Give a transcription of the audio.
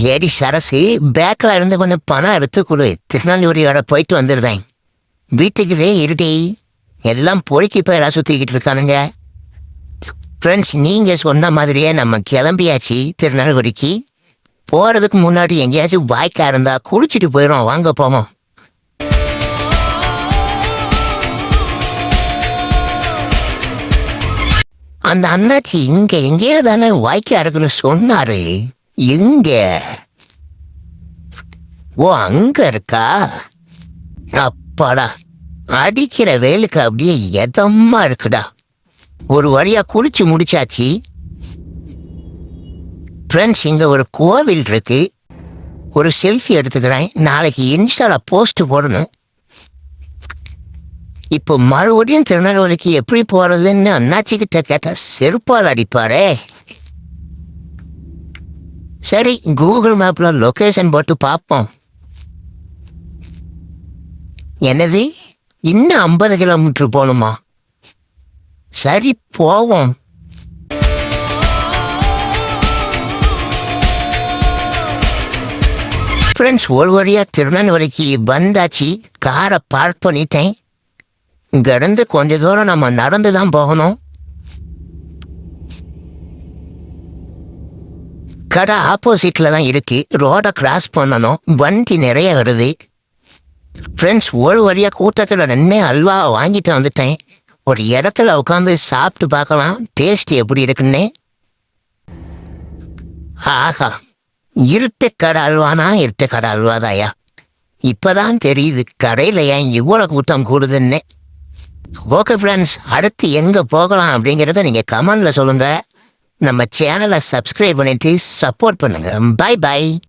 ஏடி சரசி பேக்கில் இருந்து கொஞ்சம் பணம் எடுத்து கொடு. திருநெல்வேலியோட போயிட்டு வந்துடுறேன். வீட்டுக்குள்ளே இருடி. எல்லாம் பொறுக்கி பேரா சுற்றிக்கிட்டு இருக்கானுங்க. ஃப்ரெண்ட்ஸ் நீங்கள் சொன்ன மாதிரியே நம்ம கிளம்பியாச்சு திருநெல்வேலிக்கு. போகிறதுக்கு முன்னாடி எங்கேயாச்சும் வாய்க்கா இருந்தால் குளிச்சுட்டு போயிடும் வாங்க போவோம். அந்த அண்ணாச்சி இங்கே எங்கேயோ தானே வாய்க்கா இருக்குன்னு சொன்னாரு. எங்க? ஓ அங்க இருக்கா? அப்பாடா அடிக்கிற வேலுக்கு அப்படியே எதமா இருக்குடா. ஒரு வழியா குளிச்சு முடிச்சாச்சு. ஃப்ரெண்ட்ஸ் இங்க ஒரு கோவில் இருக்கு. ஒரு செல்ஃபி எடுத்துக்கிறேன். நாளைக்கு இன்ஸ்டால போஸ்ட் போடணும். இப்போ மறுபடியும் திருநெல்வேலிக்கு எப்படி போறதுன்னு அண்ணாச்சி கிட்ட கேட்டா செருப்பால் அடிப்பாரே. சரி கூகுள் மேப்பில் லொக்கேஷன் போட்டு பார்ப்போம். என்னது? இன்னும் ஐம்பது கிலோமீட்டர் போகணுமா? சரி போவோம். ஃப்ரெண்ட்ஸ் ஒரு வழியாக திருநெல்வேலிக்கு வந்தாச்சு. காரை பார்க் பண்ணிட்டேன். இங்கேருந்து கொஞ்ச தூரம் நம்ம நடந்து தான் போகணும். கடை ஆப்போசிட்ல தான் இருக்கு. ரோடை கிராஸ் பண்ணணும். வண்டி நிறைய வருது. ஃப்ரெண்ட்ஸ் ஒரு வழியாக கூட்டத்தில் நின்று அல்வா வாங்கிட்டு வந்துட்டேன். ஒரு இடத்துல உட்காந்து சாப்பிட்டு பார்க்கலாம். டேஸ்ட் எப்படி இருக்குன்னு. ஆஹா. இருட்டு கடை அல்வானா? இருட்டு கடை அல்வாதாயா? இப்போதான் தெரியுது கடையில் ஏன் இவ்வளோ கூட்டம் கூடுதுன்னு. ஓகே ஃப்ரெண்ட்ஸ் அடுத்து எங்கே போகலாம் அப்படிங்கிறத நீங்கள் கமெண்டில் சொல்லுங்கள் நம்ம சேனலை சப்ஸ்கிரைப் பண்ணிட்டு சப்போர்ட் பண்ணுங்க. By by